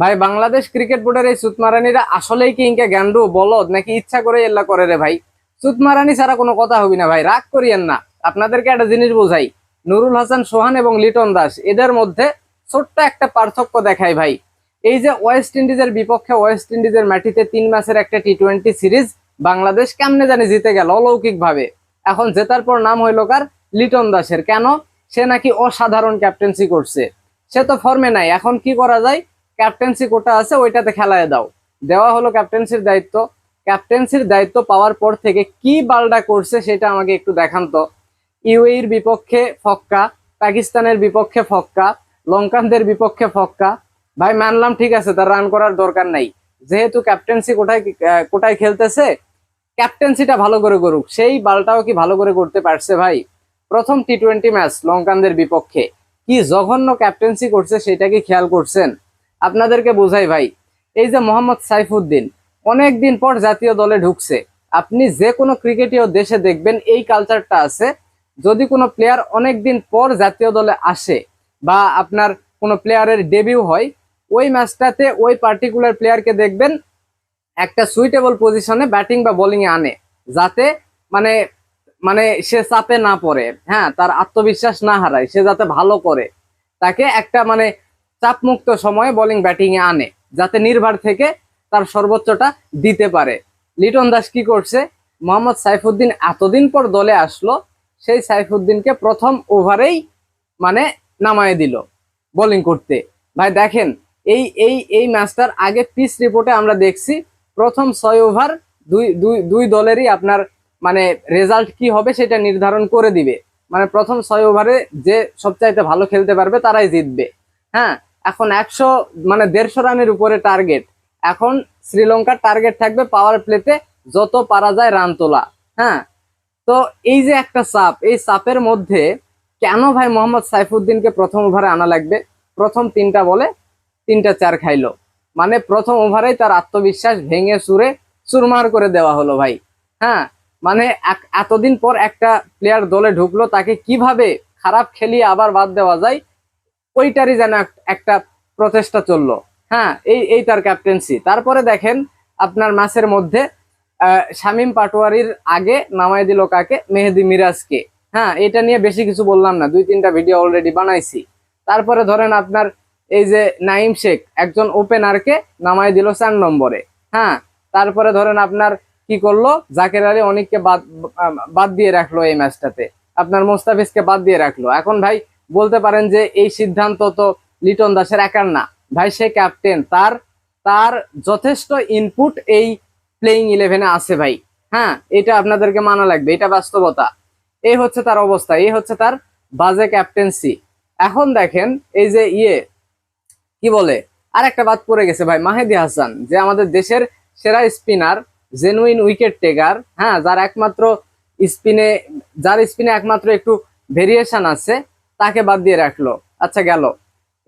ভাই, বাংলাদেশ ক্রিকেট বোর্ডের এই সুতমারানিরা আসলেই কি ইনকে গ্যান্ডু, বলদ নাকি ইচ্ছা করে এল্লা করে রে ভাই? সুতমারানি ছাড়া কোনো কথা হবি না ভাই, রাগ করিয়েন না। আপনাদেরকে একটা জিনিস বোঝাই, নুরুল হাসান, সোহান এবং লিটন দাস, এদের মধ্যে ছোট্ট একটা পার্থক্য দেখায় ভাই। এই যে ওয়েস্ট ইন্ডিজের বিপক্ষে ওয়েস্ট ইন্ডিজের মাটিতে তিন ম্যাচের একটা টি টোয়েন্টি সিরিজ, বাংলাদেশ কেমনে জানি জিতে গেল অলৌকিক ভাবে এখন জেতার পর নাম হইল কার? লিটন দাসের। কেন? সে নাকি অসাধারণ ক্যাপ্টেন্সি করছে। সে তো ফর্মে নাই, এখন কি করা যায়? ক্যাপ্টেন্সি কোটা আছে, ওইটাতে খেলায় দাও। দেওয়া হলো ক্যাপ্টেন্সির দায়িত্ব। ক্যাপ্টেন্সির দায়িত্ব পাওয়ার পর থেকে কি বালডা করছে সেটা আমাকে একটু দেখান তো। ইউএইর বিপক্ষে ফক্কা, পাকিস্তানের বিপক্ষে ফক্কা, লঙ্কানদের বিপক্ষে ফক্কা। ভাই, মানলাম ঠিক আছে, তার রান করার দরকার নাই। যেহেতু ক্যাপ্টেন্সি কোটায় কোটায় খেলতেছে ক্যাপ্টেন্সিটা ভালো করে করুক। সেই বালটাও কি ভালো করে করতে পারছে ভাই? প্রথম টি টোয়েন্টি ম্যাচ লঙ্কানদের বিপক্ষে। কি জঘন্য ক্যাপ্টেন্সি করছে সেটা কি খেয়াল করছেন? আপনাদেরকে বোঝাই ভাই, এই যে মোহাম্মদ সাইফুদ্দিন, অনেক দিন পর জাতীয় দলে ঢুকছে। আপনি যে কোনো ক্রিকেটীয় দেশে দেখবেন, এই কালচারটা আছে। যদি কোনো প্লেয়ার অনেক দিন পর জাতীয় দলে আসে বা আপনার কোনো প্লেয়ারের ডেবিউ হয়, ওই ম্যাচটাতে ওই পার্টিকুলার প্লেয়ারকে দেখবেন, একটা সুইটেবল পজিশনে ব্যাটিং বা বোলিং এ আনে। যাতে মানে মানে সে চাপে না পড়ে। হ্যাঁ তার আত্মবিশ্বাস না হারায়, সে যাতে ভালো করে। তাকে একটা মানে চাপমুক্ত সময়ে বোলিং ব্যাটিং এ আনে, যাতে নির্ভর থেকে তার সর্বোচ্চটা দিতে পারে। লিটন দাস কি করছে? মোহাম্মদ সাইফুদ্দিন এতদিন পর দলে আসলো, সেই সাইফুদ্দিনকে প্রথম ওভারেই মানে নামায় দিল বোলিং করতে। ভাই, দেখেন, এই এই এই ম্যাচটার আগে পিচ রিপোর্টে আমরা দেখছি, প্রথম ছয় ওভার দুই দুই দুই দলেরই আপনার মানে রেজাল্ট কি হবে সেটা নির্ধারণ করে দিবে। মানে প্রথম ছয় ওভারে যে সবচাইতে ভালো খেলতে পারবে তারাই জিতবে। হ্যাঁ এখন একশো মানে দেড়শো রানের উপরে টার্গেট এখন শ্রীলঙ্কার টার্গেট থাকবে পাওয়ার প্লেতে যত পারা যায় রান তোলা হ্যাঁ? তো এই যে একটা চাপ, এই চাপের মধ্যে কেন ভাই মোহাম্মদ সাইফুদ্দিনকে প্রথম ওভারে আনা লাগবে? প্রথম তিনটা বলে তিনটা চার খাইলো। মানে প্রথম ওভারেই তার আত্মবিশ্বাস ভেঙে সুরে চুরমার করে দেওয়া হলো ভাই হ্যাঁ? মানে এতদিন পর একটা প্লেয়ার দলে ঢুকলো, তাকে কীভাবে খারাপ খেলিয়ে আবার বাদ দেওয়া যায়? ওইটারই যেন একটা প্রচেষ্টা চলল। হ্যাঁ এই এই তার ক্যাপ্টেন্সি তারপরে দেখেন আপনার মাসের মধ্যে শামীম পাটোয়ারির আগে নামাই দিল কাকে? মেহেদি মিরাজকে। হ্যাঁ এটা নিয়ে বেশি কিছু বললাম না। দুই, তিনটা ভিডিও অলরেডি বানাইছি। তারপরে ধরেন আপনার এই যে নাইম শেখ, একজন ওপেনারকে নামাই দিল চার নম্বরে। হ্যাঁ তারপরে ধরেন আপনার কি করল? জাকের আলী অনেককে বাদ বাদ দিয়ে রাখল এই ম্যাচটাতে আপনার মোস্তাফিজকে বাদ দিয়ে রাখল। এখন ভাই বলতে পারেন যে এই সিদ্ধান্ত তো লিটন দাসের একার না। ভাই, সে ক্যাপ্টেন তার তার যথেষ্ট ইনপুট এই প্লেইং ইলেভেনে আছে ভাই। হ্যাঁ এটা আপনাদেরকে মানা লাগবে, এটা বাস্তবতা। এই হচ্ছে তার অবস্থা এই হচ্ছে তার বাজে ক্যাপ্টেন্সি এখন দেখেন, এই যে ইয়ে কি বলে? আর একটা বাদ পড়ে গেছে ভাই, মাহেদি হাসান, যে আমাদের দেশের সেরা স্পিনার জেনুইন উইকেট টেকার হ্যাঁ যার একমাত্র স্পিনে যার স্পিনে একমাত্র একটু ভেরিয়েশন আছে। তাকে বাদ দিয়ে রাখল। আচ্ছা গেল।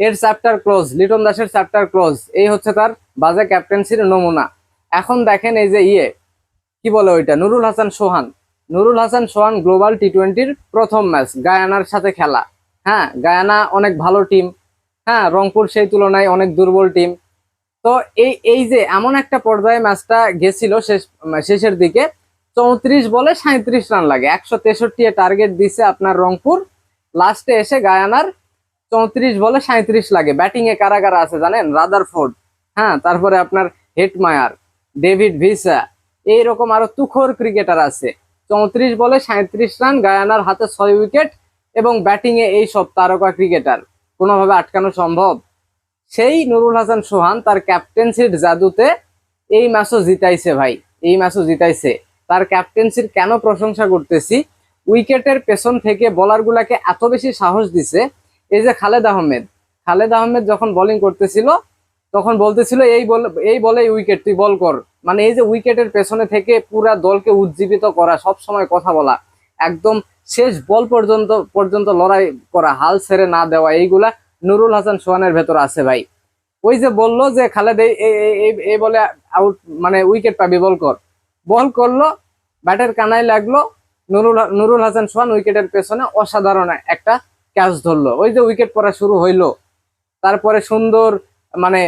এর চ্যাপ্টার ক্লোজ লিটন দাসের চ্যাপ্টার ক্লোজ এই হচ্ছে তার বাজে ক্যাপ্টেন্সির নমুনা। এখন দেখেন এই যে ইয়ে কি বলে ওইটা? নুরুল হাসান সোহান। নুরুল হাসান সোহান গ্লোবাল টি টোয়েন্টির প্রথম ম্যাচ গায়ানার সাথে খেলা। হ্যাঁ গায়ানা অনেক ভালো টিম হ্যাঁ রংপুর সেই তুলনায় অনেক দুর্বল টিম তো এই এই যে এমন একটা পর্যায়ে ম্যাচটা গেছিল শেষ, শেষের দিকে, চৌত্রিশ বলে সাঁত্রিশ রান লাগে। একশো তেষট্টি টার্গেট দিছে আপনার রংপুর। লাস্টে এসে গায়ানার চৌত্রিশ বলে সাঁত্রিশ লাগে। ব্যাটিং এ কারা কারা আছে জানেন? রাদারফোর্ড হ্যাঁ তারপরে আপনার হেটমায়ার ডেভিড ভিসা এইরকম আরও তুখোর ক্রিকেটার আছে। চৌত্রিশ বলে সাঁত্রিশ রান গায়ানার হাতে ছয় উইকেট এবং ব্যাটিং এ এই সব তারকা ক্রিকেটার কোনোভাবে আটকানো সম্ভব? সেই নুরুল হাসান সোহান তার ক্যাপ্টেন্সির জাদুতে এই ম্যাচও জিতাইছে ভাই। এই ম্যাচও জিতাইছে। তার ক্যাপ্টেন্সির কেন প্রশংসা করতেছি? উইকেটের পেছন থেকে বোলারগুলাকে এত বেশি সাহস দিছে, এই যে খালেদ আহমেদ। খালেদ আহমেদ যখন বোলিং করতেছিল, তখন বলতেছিল, এই বল, এই বলেই উইকেট তুই বল কর। মানে এই যে উইকেটের পেছনে থেকে পুরা দলকে উজ্জীবিত করা, সব সময় কথা বলা, একদম শেষ বল পর্যন্ত পর্যন্ত লড়াই করা, হাল ছেড়ে না দেওয়া, এইগুলা নুরুল হাসান সোহানের ভেতর আছে ভাই। ওই যে বলল যে, খালেদ, এই বলে আউট মানে উইকেট পাবি বল কর। বল করল, ব্যাটের কানায় লাগল নুরুল হাসান সোহান উইকেটের পেছনে অসাধারণ একটা ক্যাচ ধরলো। ওই যে উইকেট পড়া শুরু হইল। তারপরে সুন্দর মানে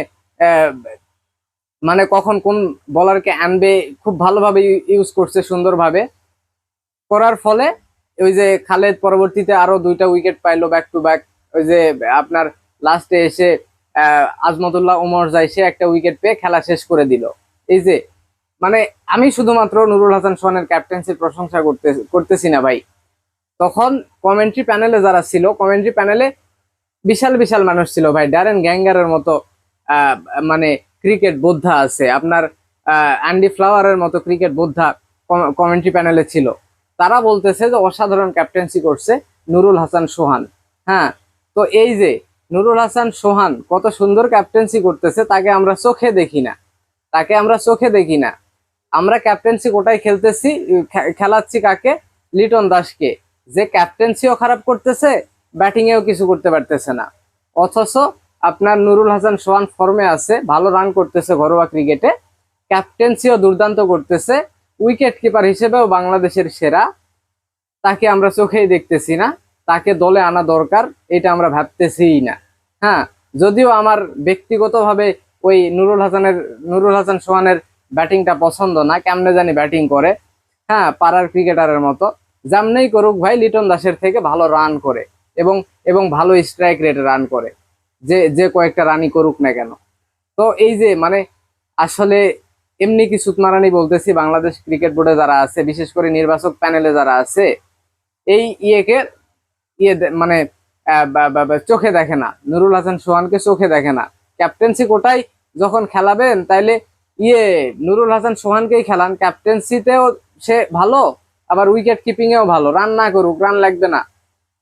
মানে কখন কোন বলারকে আনবে, খুব ভালোভাবে ইউজ করছে সুন্দরভাবে। করার ফলে ওই যে খালেদ পরবর্তীতে আরও দুইটা উইকেট পাইলো ব্যাক টু ব্যাক ওই যে আপনার লাস্টে এসে আজমতুল্লাহ ওমর যায়, সে একটা উইকেট পেয়ে খেলা শেষ করে দিল। এই যে মানে আমি শুধুমাত্র নুরুল হাসান সোহানের ক্যাপ্টেন্সির প্রশংসা করতে, করতেছি না ভাই। তখন কমেন্ট্রি প্যানেলে যারা ছিল কমেন্ট্রি প্যানেলে বিশাল বিশাল মানুষ ছিল ভাই। ড্যারেন গ্যাঙ্গারের মতো মানে ক্রিকেট বোদ্ধা আছে। আপনার অ্যান্ডি ফ্লাওয়ারের মতো ক্রিকেট বোদ্ধা কমেন্ট্রি প্যানেলে ছিল। তারা বলতেছে যে অসাধারণ ক্যাপ্টেন্সি করছে নুরুল হাসান সোহান। হ্যাঁ তো এই যে নুরুল হাসান সোহান কত সুন্দর ক্যাপ্টেন্সি করতেছে, তাকে আমরা চোখে দেখি না। তাকে আমরা চোখে দেখি না। আমরা ক্যাপ্টেন্সি কোটায় খেলতেছি খেলাচ্ছি কাকে? লিটন দাসকে। যে ক্যাপ্টেন্সিও খারাপ করতেছে ব্যাটিংয়েও কিছু করতে পারতেছে না। অথচ আপনার নুরুল হাসান সোহান ফর্মে আছে, ভালো রান করতেছে ঘরোয়া ক্রিকেটে ক্যাপ্টেন্সিও দুর্দান্ত করতেছে। উইকেট কিপার হিসেবেও বাংলাদেশের সেরা। তাকে আমরা চোখেই দেখতেছি না। তাকে দলে আনা দরকার, এটা আমরা ভাবতেছিই না। হ্যাঁ যদিও আমার ব্যক্তিগতভাবে ওই নুরুল হাসানের, নুরুল হাসান সোহানের ব্যাটিংটা পছন্দ না, কেমনে জানি ব্যাটিং করে। হ্যাঁ পাড়ার ক্রিকেটারের মতো। যেমনেই করুক ভাই, লিটন দাসের থেকে ভালো রান করে এবং এবং ভালো স্ট্রাইক রেটে রান করে। যে যে কয়েকটা রানই করুক না কেন। তো এই যে মানে আসলে এমনি কি সুতমারানি বলতেছি, বাংলাদেশ ক্রিকেট বোর্ডে যারা আছে, বিশেষ করে নির্বাচক প্যানেলে যারা আছে, এই ইয়েকে ইয়ে মানে চোখে দেখে না। নুরুল হাসান সোহানকে চোখে দেখে না। ক্যাপ্টেন্সি কোটাই যখন খেলাবেন, তাইলে ইয়ে নুরুল হাসান সোহানকেই খেলান। ক্যাপ্টেন্সিতেও সে ভালো, আবার উইকেট কিপিং এও ভালো। রান না করুক রান লাগবে না।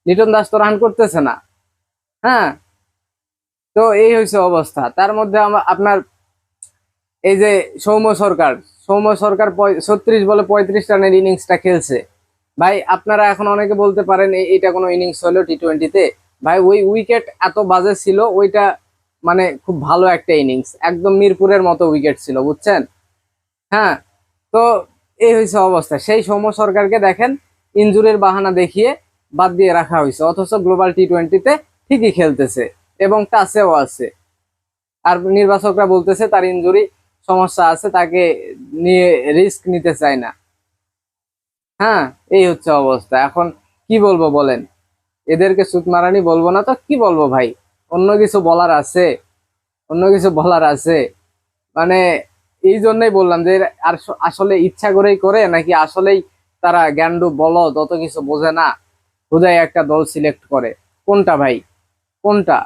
লিটন দাস তো রান করতেছে না। হ্যাঁ? তো এই হয়েছে অবস্থা। তার মধ্যে আপনার এই যে সৌম্য সরকার সৌম্য সরকার ছত্রিশ বলে পঁয়ত্রিশ রানের ইনিংসটা খেলছে। ভাই, আপনারা এখন অনেকে বলতে পারেন এটা কোনো ইনিংস হলো টি টোয়েন্টিতে ভাই, ওই উইকেট এত বাজে ছিল, ওইটা মানে খুব ভালো একটা ইনিংস একদম মিরপুরের মতো উইকেট ছিল, বুঝছেন? হ্যাঁ তো এই হয়েছে অবস্থা। সেই সৌম্য সরকারকে দেখেন, ইনজুরির বাহানা দেখিয়ে বাদ দিয়ে রাখা হয়েছে অথচ গ্লোবাল টি টোয়েন্টিতে ঠিকই খেলতেছে এবং টাচেও আছে। আর নির্বাচকরা বলতেছে, তার ইনজুরি সমস্যা আছে, তাকে নিয়ে রিস্ক নিতে চায় না। হ্যাঁ এই হচ্ছে অবস্থা। এখন কি বলব বলেন? এদেরকে সুত মারানি বলব না তো? কি বলব ভাই? অন্য কিছু বলার আছে, অন্য কিছু বলার আছে। মানে এই জন্যই বললাম যে আসলে ইচ্ছা করেই করে, নাকি আসলেই তারা গ্যান্ডু বলো তত কিছু বোঝে না। হুদায় একটা দল সিলেক্ট করে। কোনটা ভাই? কোনটা?